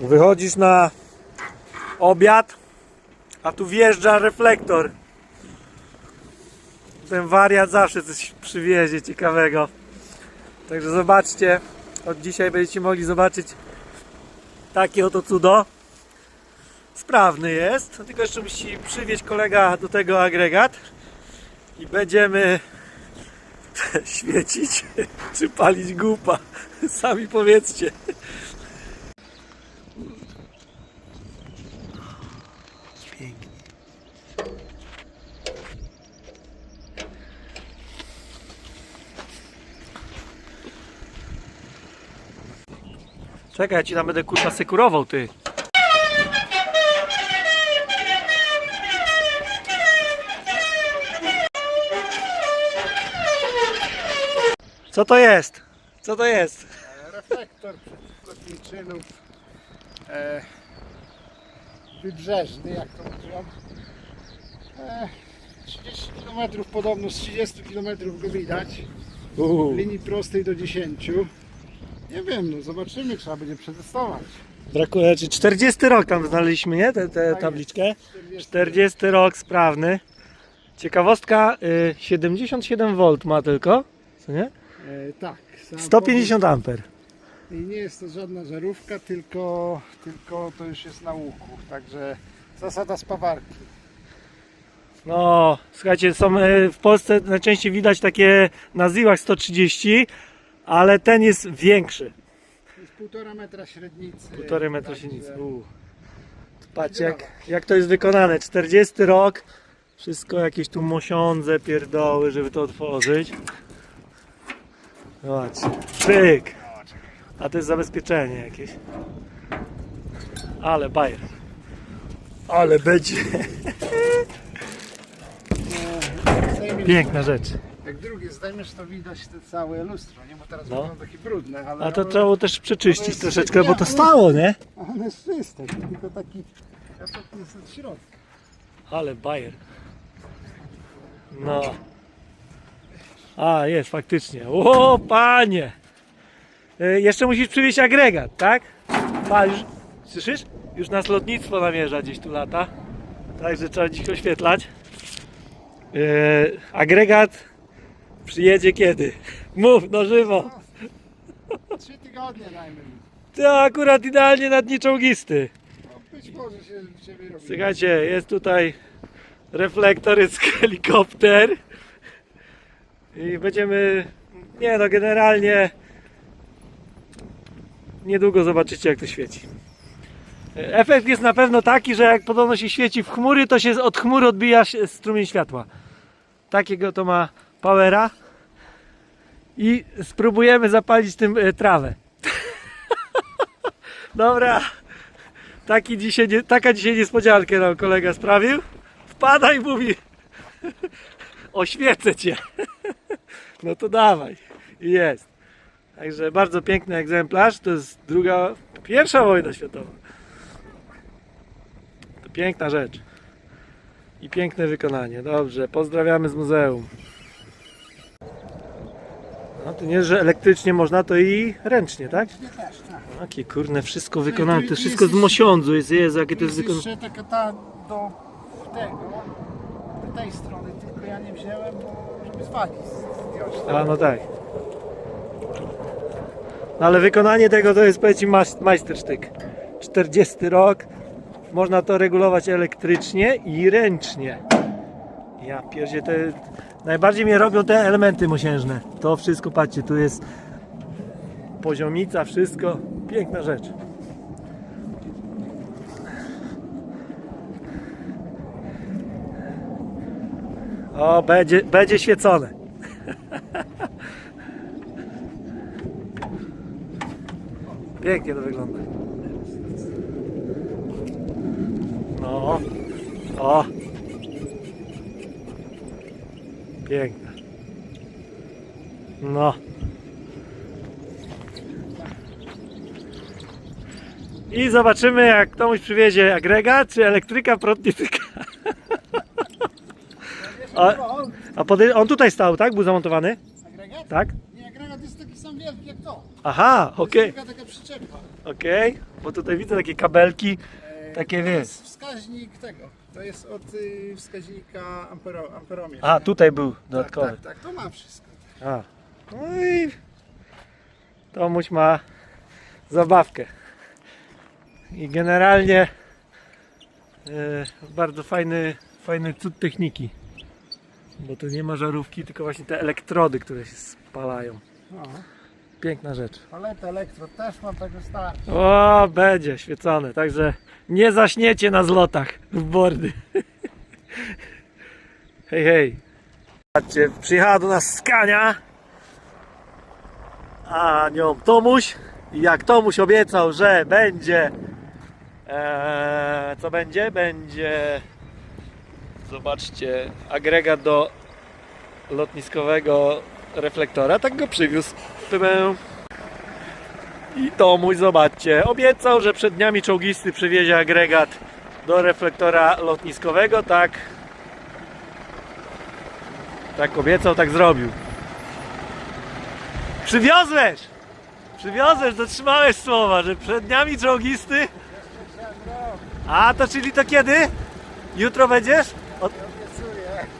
Wychodzisz na obiad, a tu wjeżdża reflektor. Ten wariat zawsze coś przywiezie ciekawego. Także zobaczcie, od dzisiaj będziecie mogli zobaczyć takie oto cudo. Sprawny jest, tylko jeszcze musi przywieźć kolega do tego agregat i będziemy świecić czy palić gupa. Sami powiedzcie. Czekaj, ja ci tam będę kurwa sekurował, ty. Co to jest? Co to jest? reflektor przeciwlotniczynów e, wybrzeżny, jak to mówią. E, 30 km podobno, z 30 km go widać. W linii prostej do 10. Nie wiem, no zobaczymy, trzeba będzie przetestować. Brakuje, czy 40 rok tam znaleźliśmy, nie? Tę te, Tak tabliczkę. 40. 40 rok sprawny. Ciekawostka, y, 77 V ma tylko, co nie? E, tak. sam 150 amper. I nie jest to żadna żarówka, tylko, tylko to już jest na łuku. Także zasada spawarki. No, słuchajcie, są y, w Polsce najczęściej widać takie na Ziłach 130, ale ten jest większy. Jest półtora metra średnicy. Półtorej metra. Uuu. Patrzcie jak, jak to jest wykonane. 40 rok. Wszystko jakieś tu mosiądze, pierdoły, żeby to otworzyć. Zobaczcie. Pyk. A to jest zabezpieczenie jakieś. Ale bajer. Ale będzie. Piękna rzecz. Jak drugie zdejmiesz, to widać te całe lustro, nie? Bo teraz No. wygląda takie brudne, ale A to ono- trzeba było też To przeczyścić jest troszeczkę, bo to stało, nie? ono jest czyste, tylko taki efekt jest od środka. Ale bajer. No. A, jest faktycznie. O, panie! Y, Jeszcze musisz przywieźć agregat, tak? Pa, już, słyszysz? Już nas lotnictwo namierza gdzieś tu lata. Także trzeba dziś oświetlać. Y, agregat przyjedzie kiedy? Mów, no żywo. Trzy tygodnie dajmy. To akurat idealnie na dni czołgisty. No, być może się robi. Słuchajcie, jest tutaj reflektor, jest helikopter i będziemy, nie no generalnie niedługo zobaczycie jak to świeci. Efekt jest na pewno taki, że jak podobno się świeci w chmury, to się od chmury odbija się strumień światła. Takiego to ma powera i spróbujemy zapalić tym e, trawę. Dobra. Taki dzisiaj taka dzisiaj niespodziankę nam kolega sprawił. Wpada i mówi oświecę cię. No to dawaj. Jest. Także bardzo piękny egzemplarz. To jest druga, pierwsza wojna światowa. To piękna rzecz. I piękne wykonanie. Dobrze, pozdrawiamy z muzeum. No to nie, że elektrycznie można, to i ręcznie, tak? Nie też, tak. Jakie kurne, wszystko wykonane. To wszystko z jest- mosiądzu jest. Jezu, jakie to To jest jest wykonane. jeszcze taka ta do tego, do tej strony, tylko ja nie wziąłem, bo żeby z wagi zdjąć. A no tak. No ale wykonanie tego to jest powiedzmy mas- majstersztyk. 40 rok. Można to regulować elektrycznie i ręcznie. Ja pierdzie te... Najbardziej mnie robią te elementy mosiężne. To wszystko, patrzcie, tu jest poziomica, wszystko. Piękna rzecz. O, będzie, będzie świecone. Pięknie to wygląda. No. O. Piękne. No. I zobaczymy jak komuś przywiezie agregat, czy elektryka prąd nie tyka. A, On, a pode- on tutaj stał, tak? Był zamontowany? agregat? Tak? Nie, agregat jest taki sam wielki jak to. Aha, To jest okej. Taka, taka przyczepa. Okej, bo tutaj widzę takie kabelki, E, takie to wiesz. jest wskaźnik tego. To jest od y, wskaźnika ampero, amperomierz. A, tutaj był tak, dodatkowy. tak, tak, to ma wszystko. A. No i Tomuś ma zabawkę. I generalnie e, bardzo fajny, fajny cud techniki. Bo tu nie ma żarówki, tylko właśnie te elektrody, które się spalają. No. Piękna rzecz. Paletę elektro też mam, tego starczy. O, będzie świecone, także nie zaśniecie na zlotach w bordy. Hej, hej. Patrzcie, przyjechała do nas Skania, a nią Tomuś. I jak Tomuś obiecał, że będzie, e, co będzie? Będzie, zobaczcie, agregat do lotniskowego reflektora, tak go przywiózł. I Tomuś, zobaczcie, obiecał, że przed dniami czołgisty przywiezie agregat do reflektora lotniskowego, tak tak obiecał, tak zrobił. Przywiozłeś! Przywiozłeś, dotrzymałeś słowa, że przed dniami czołgisty. A to czyli to kiedy? Jutro będziesz?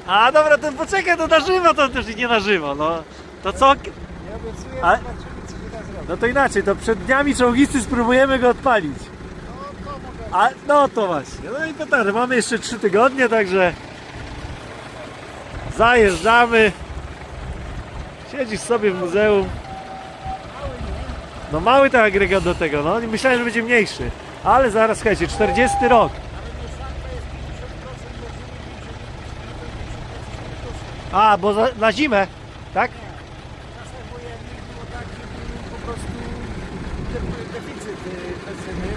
A dobra, to poczekaj, to na żywo, to też nie na żywo, no. To co? nie obiecuję, Ale- zobaczymy co się da zrobić. No to inaczej, to przed dniami czołgisty spróbujemy go odpalić. No to mogę. A no to właśnie. No i petardy, mamy jeszcze 3 tygodnie, także zajeżdżamy. Siedzisz sobie w muzeum. No mały ten agregat do tego, no. Myślałem, że będzie mniejszy. Ale zaraz, słuchajcie, 40 rok. A, bo za, na zimę, tak? W czasach wojennych było tak, był po prostu de- deficyt y, benzyny.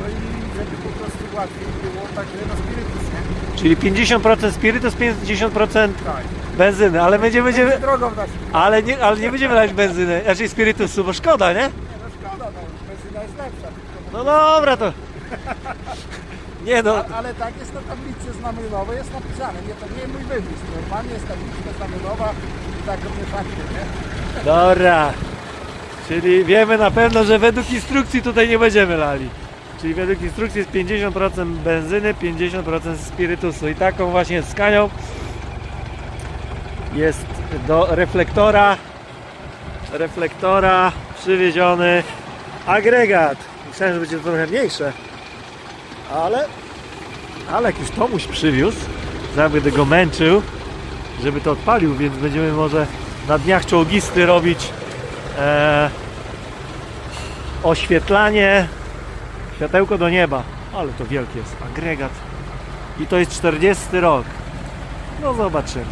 No i żeby po prostu łatwiej było, także na spirytus, nie? Czyli 50% spirytus, 50% Tak. benzyny, ale będzie, będziemy, Drogą na ale nie, ale nie będziemy lać benzyny, znaczy spirytusu, bo szkoda, nie? Nie, no szkoda, no, benzyna jest lepsza. tylko- No dobra, to. Nie no, A, ale tak jest na tablicy znamionowej, jest napisane, nie, to nie mój wymysł. Normalnie jest tabliczka znamionowa i tak mieszankę, nie? dobra. Czyli wiemy na pewno, że według instrukcji tutaj nie będziemy lali. Czyli według instrukcji jest 50% benzyny, 50% spirytusu. I taką właśnie skanią jest do reflektora reflektora przywieziony agregat. Myślałem, że będzie to trochę mniejsze. Ale ale jak już Tomuś przywiózł, zaraz będę go męczył, żeby to odpalił, więc będziemy może na dniach czołgisty robić e, oświetlanie światełko do nieba. Ale to wielkie jest agregat. I to jest 40 rok. No zobaczymy.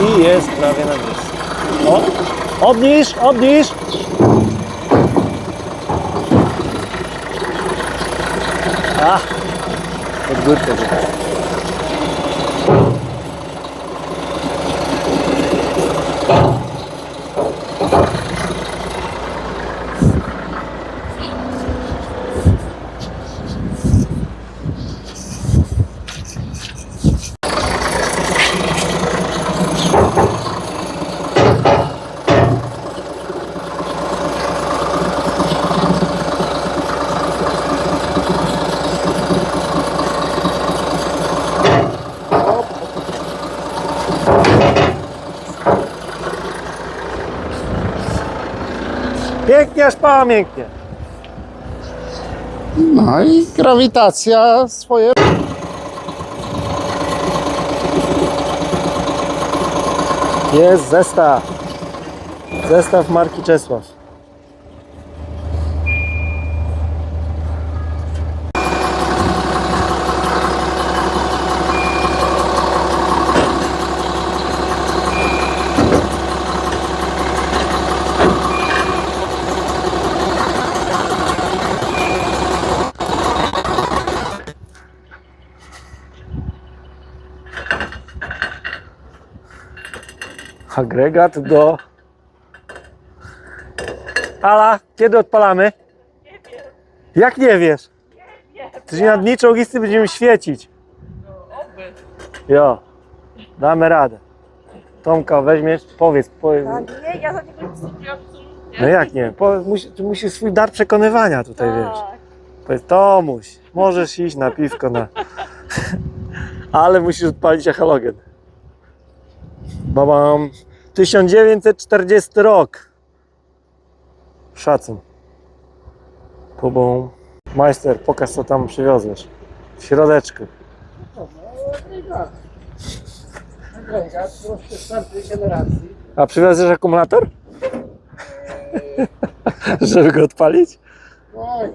I jest prawie na miejscu. O, obniż, obniż. A, pod górkę tutaj. Pięknie, aż pamięknie. No i grawitacja swoje Jest zestaw. Zestaw marki Czesław. Agregat do. Ala, kiedy odpalamy? Jak nie wiesz? Czyli na dni czołgisty będziemy świecić. Jo, damy radę. Tomka, weźmiesz, powiedz, powiedz. A nie, ja za niego nic nie absolutnie. No jak nie? Po, musi, tu musisz swój dar przekonywania tutaj, wiesz. Tak. Powiedz, Tomuś, możesz iść na piwko, na... ale musisz odpalić halogen. Babam. 1940 rok. Szacun. Pobą. Majster, pokaż co tam przywiozłeś. W środeczku. No. Agregat, troszkę starszej generacji. A przywiozłeś akumulator? Żeby go odpalić? Oj,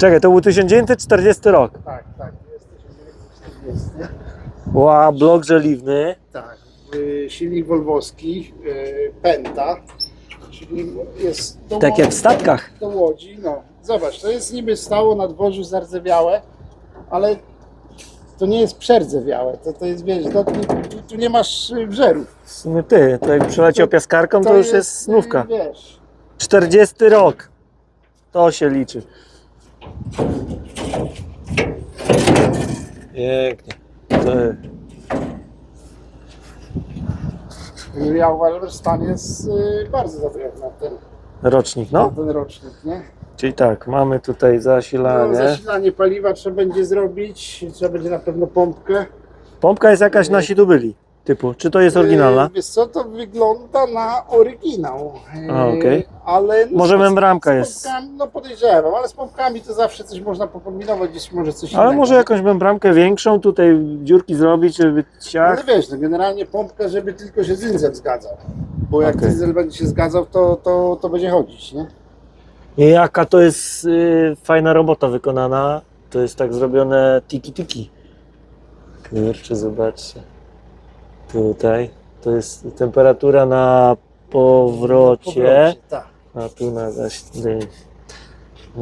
Czekaj, to był 1940 rok. tak, tak, jest 1940. Ła, blok żeliwny. Tak, silnik wolwowski, y, Penta, czyli jest do, Tak Łodzi- jak w statkach. do Łodzi. No, zobacz, to jest niby stało na dworzu zardzewiałe, ale to nie jest przerdzewiałe, to, to jest, wiesz, to, tu, tu, tu nie masz y, wżerów. W sumie ty, to jak przyleciał piaskarką, to, już jest y, snówka. Wiesz, 40 rok. To się liczy. Pięknie. To, ja uważam, że stan jest y, bardzo dobry jak na ten, rocznik, na no. ten rocznik, nie? Czyli tak, mamy tutaj No, zasilanie. zasilanie paliwa trzeba będzie zrobić, trzeba będzie na pewno pompkę. Pompka jest jakaś nasi tu byli. Typu, czy to jest oryginalna? Yy, Wiesz co, to wygląda na oryginał. Yy, A, okej. Ale no, Może z- membramka z jest. pompkami, No podejrzewam, ale z pompkami to zawsze coś można pokombinować, gdzieś może coś Ale innego. może jakąś membramkę większą, tutaj dziurki zrobić, żeby ciach. Ale wiesz, no generalnie pompka, żeby tylko się dzyndzel zgadzał. Bo jak Okej. będzie się zgadzał, to, to, to będzie chodzić, nie? Jaka to jest y, fajna robota wykonana. To jest tak zrobione tiki-tiki. Kurczę, zobaczcie. Tutaj. To jest temperatura na powrocie. Tak. A tu na zaś.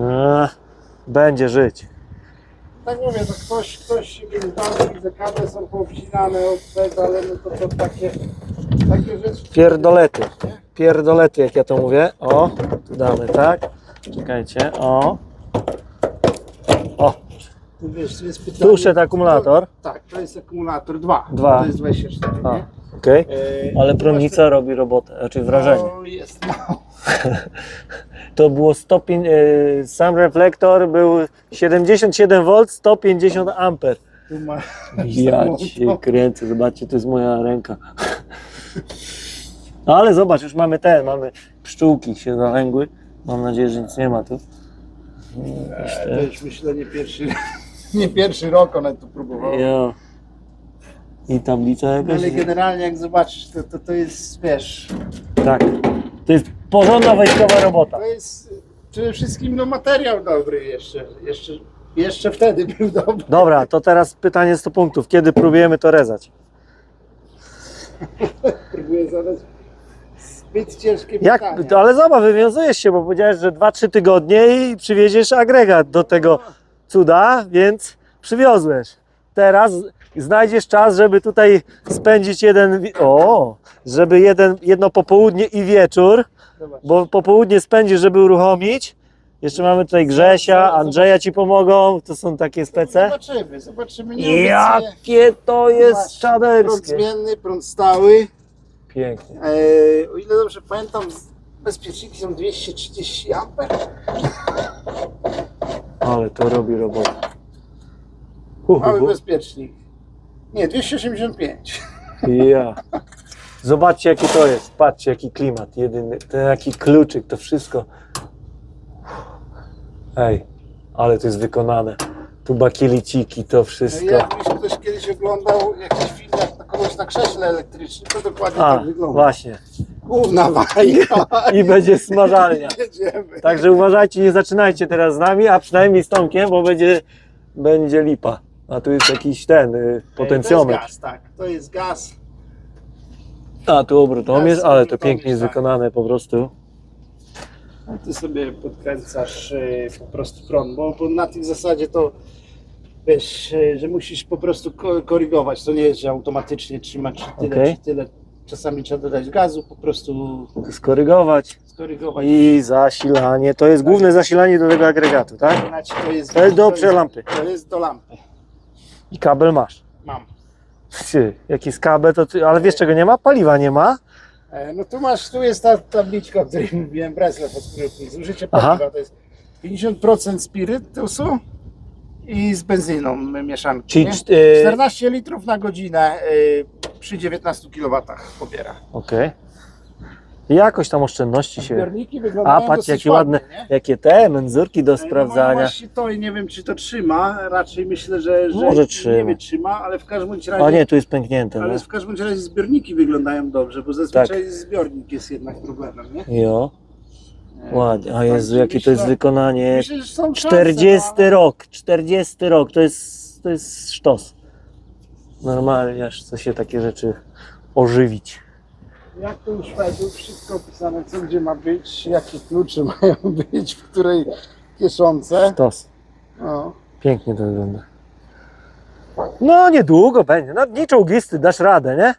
A, będzie żyć. Tak mówię, to ktoś, ktoś dał, widzę kable są poobcinane od tego, ale no to, to takie, takie rzeczy. Pierdolety. Pierdolety, jak ja to mówię. O, tu damy, tak? Czekajcie. O. O, Tu wiesz, tu jest pytanie. tu szedł akumulator. Tak, to jest akumulator 2. Dwa. To jest 24, A, nie? okej. E, Ale promnica robi robotę, znaczy wrażenie. No, jest mało. To było 105, e, sam reflektor był 77 V, 150 amper. Tu ma... Ja cię kręcę, zobaczcie, to jest moja ręka. No ale zobacz, już mamy te, mamy pszczółki się zalęgły. Mam nadzieję, że nic nie ma tu. Jakieś To już myślę nie pierwszy, nie pierwszy rok one tu próbowały. Ja. I tablica jakaś? Ale generalnie jak zobaczysz, to, to, to jest, wiesz, Tak. To jest porządna wojskowa robota. to jest przede wszystkim no, materiał dobry jeszcze, jeszcze, jeszcze wtedy był dobry. Dobra, to teraz pytanie 100 punktów. Kiedy próbujemy to rezać? Próbuję zadać zbyt ciężkie Jak, pytania. to, ale zobacz, wywiązujesz się, bo powiedziałeś, że 2-3 tygodnie i przywieziesz agregat do tego cuda, więc przywiozłeś. Teraz znajdziesz czas, żeby tutaj spędzić jeden, o, żeby jeden, jedno popołudnie i wieczór, bo popołudnie spędzisz, żeby uruchomić. Jeszcze mamy tutaj Grzesia, Andrzeja ci pomogą, to są takie spece. Zobaczymy, zobaczymy. Nie. Jakie to jest Prąd czaderskie. zmienny, prąd stały. Pięknie. E, o ile dobrze pamiętam, z- bezpieczniki są 230 A. Ale to robi robotę. Mały bezpiecznik. Nie, 285. Ja. Zobaczcie jaki to jest. Patrzcie jaki klimat. Jedyny, ten jaki kluczyk, to wszystko. Ej, ale to jest wykonane. Tu bakieliciki, to No wszystko. jakbyś ktoś kiedyś oglądał jakiś film jak na kogoś na krześle elektrycznym, to dokładnie A, tak wygląda. właśnie. Główna bajka. I będzie smażalnia. Jedziemy. Także uważajcie, nie zaczynajcie teraz z nami, a przynajmniej z Tomkiem, bo będzie, będzie lipa. A tu jest jakiś ten, y, To potencjometr. jest gaz, tak. To jest gaz. A tu obrotomierz, Gaz, ale to obrotomierz, pięknie jest tak. wykonane po prostu. A Ty sobie podkręcasz e, po prostu prąd, bo, bo na tej zasadzie to wiesz, e, że musisz po prostu ko- korygować. To nie jest, że automatycznie trzyma czy tyle, Okej. czy tyle czasami trzeba dodać gazu, po prostu Skorygować. skorygować. I zasilanie. To jest główne zasilanie do tego agregatu, tak? Znaczy, to jest, To jest do przelampy. To jest do lampy. I kabel masz. Mam. Ty, jaki jest kabel, to ty, ale wiesz czego nie ma? Paliwa nie ma. E, No tu masz, tu jest ta tabliczka, o której mówiłem, Breslew od którego zużycie Aha. paliwa to jest 50% spirytusu i z benzyną mieszanki. Czyli nie? czt- e- 14 litrów na godzinę e, przy 19 kW pobiera. Okej. Jakoś tam oszczędności się. Zbiorniki A wyglądają patrz dosyć jakie ładne, nie? jakie te menzurki do E, No sprawdzania. właśnie to i nie wiem czy to trzyma, raczej myślę, że, że Może trzyma. nie wytrzyma, ale w każdym bądź razie O nie, tu jest pęknięte. ale No. w każdym bądź razie zbiorniki wyglądają dobrze, bo zazwyczaj Tak. zbiornik jest jednak problemem, nie? Jo, E, ładnie. O także Jezu, jakie to jest wykonanie. Myślę, że są szanse, 40 no, ale- rok, 40 rok, to jest, to jest sztos. Normalnie aż chce się takie rzeczy ożywić. Jak to u Szwedów, wszystko opisane, co gdzie ma być, jakie klucze mają być, w której kieszonce. Sztos. No. Pięknie to wygląda. No niedługo będzie, no nie czołgisty, dasz radę, nie?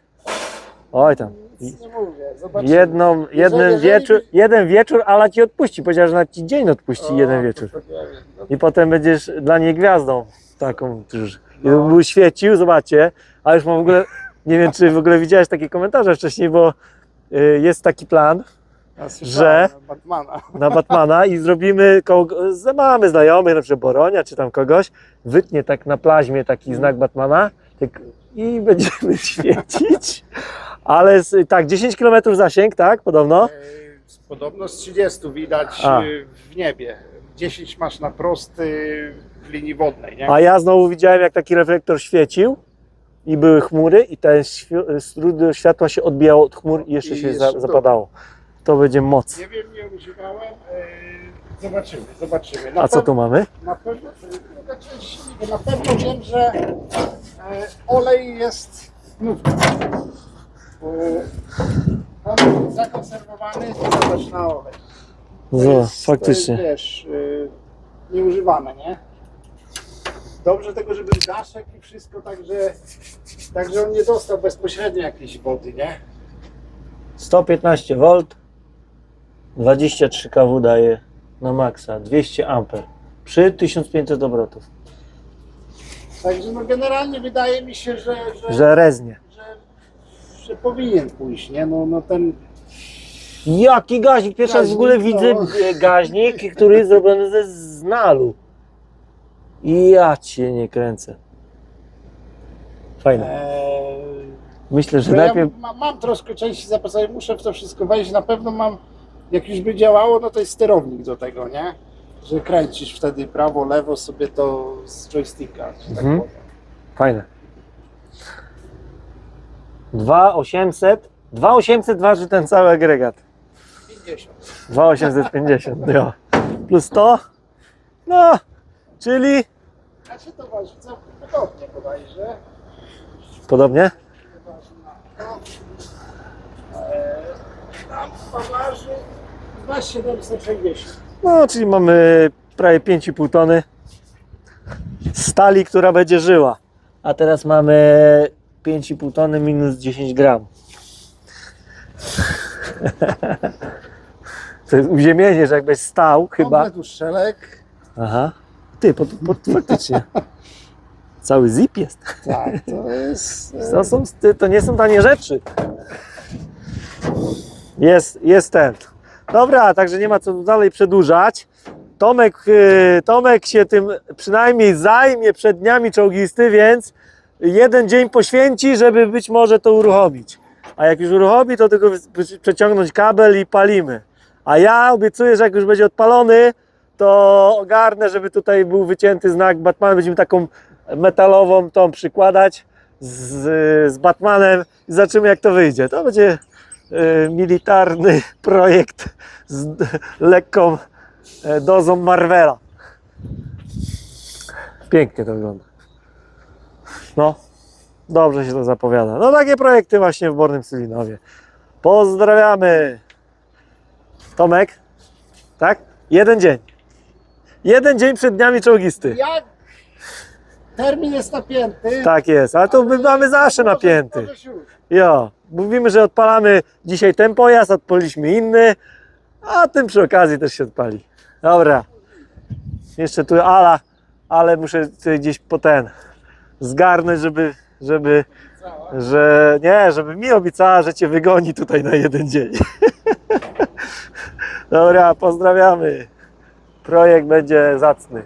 Oj tam. Nic nie mówię, zobaczymy. Jedną, jeden, jeżeli- wieczór, jeden wieczór, Ala ci odpuści. Powiedziała, że na ci dzień odpuści O, jeden to wieczór. tak ja wiem. No, I potem będziesz dla niej gwiazdą taką, którzy I No. był świecił, zobaczcie, a już mam w ogóle, nie wiem czy w ogóle widziałeś takie komentarze wcześniej, bo y, jest taki plan ja słyszałem Batmana. na Batmana i zrobimy, koło, z- mamy znajomych, na przykład Boronia czy tam kogoś, wytnie tak na plaźmie taki znak Batmana i będziemy świecić. Ale z, tak, 10 km zasięg, tak, podobno. E, Podobno z 30 widać A. e, w niebie. 10 masz na prosty w linii wodnej, nie? A ja znowu widziałem, jak taki reflektor świecił i były chmury i ten światła się odbijało od chmur i jeszcze I się jeszcze zapadało. To będzie moc. Nie wiem, nie używałem. e, Zobaczymy, zobaczymy. Na A co tu mamy? Na pewno. Na pewno wiem, że e, olej jest nówka. Bo on zakonserwowany, zobacz na olej. To No, jest- faktycznie. To jest, wiesz, e, nieużywane, nie? Dobrze tego, żeby daszek i wszystko, także, także on nie dostał bezpośrednio jakiejś wody, nie? 115 V, 23 kW daje na maksa, 200 A przy 1500 obrotów. Także no generalnie wydaje mi się, że, że, że, Że reznie. że, powinien pójść, nie? No, no ten Jaki gaźnik? Pierwszy raz w ogóle Gaźnik, widzę no. e, gaźnik, który jest zrobiony ze znalu. I ja cię nie kręcę. Fajne. Eee, Myślę, że to ja najpierw ma, mam troszkę części zapasowej, muszę w to wszystko wejść. Na pewno mam, jak już by działało, no to jest sterownik do tego, nie? Że kręcisz wtedy prawo, lewo sobie to z joysticka, że tak Mhm. powiem. Fajne. 2800. 2800 waży ten cały agregat. 50. 2850. Jo. Plus to. No, czyli A czy to waży całkiem podobnie bodajże? podobnie. Waży na to. Tam chyba waży 2760. No, czyli mamy prawie 5,5 tony stali, która będzie żyła. A teraz mamy 5,5 tony minus 10 gram. To jest uziemienie, że jakbyś stał chyba. Komplet uszczelek. Aha. Ty, pod, pod, faktycznie. Cały zip jest. Tak, to jest... To, są, to nie są tanie rzeczy. Jest, jest ten. Dobra, także nie ma co dalej przedłużać. Tomek, y, Tomek się tym przynajmniej zajmie przed dniami czołgisty, więc jeden dzień poświęci, żeby być może to uruchomić. A jak już uruchomi, to tylko przeciągnąć kabel i palimy. A ja obiecuję, że jak już będzie odpalony, to ogarnę, żeby tutaj był wycięty znak Batman. Będziemy taką metalową tą przykładać z, z Batmanem i zobaczymy jak to wyjdzie. To będzie militarny projekt z lekką e, dozą Marvela. Pięknie to wygląda. No, dobrze się to zapowiada. No takie projekty właśnie w Bornym Sylinowie. Pozdrawiamy. Tomek, tak? Jeden dzień. Jeden dzień przed dniami czołgisty. Termin jest napięty. Tak jest, ale to my mamy zawsze napięty. Jo, mówimy, że odpalamy dzisiaj ten pojazd, odpaliliśmy inny, a tym przy okazji też się odpali. Dobra. Jeszcze tu Ala, ale muszę tutaj gdzieś po ten zgarnąć, żeby, żeby, że nie, żeby mi obiecała, że cię wygoni tutaj na jeden dzień. Dobra, pozdrawiamy. Projekt będzie zacny.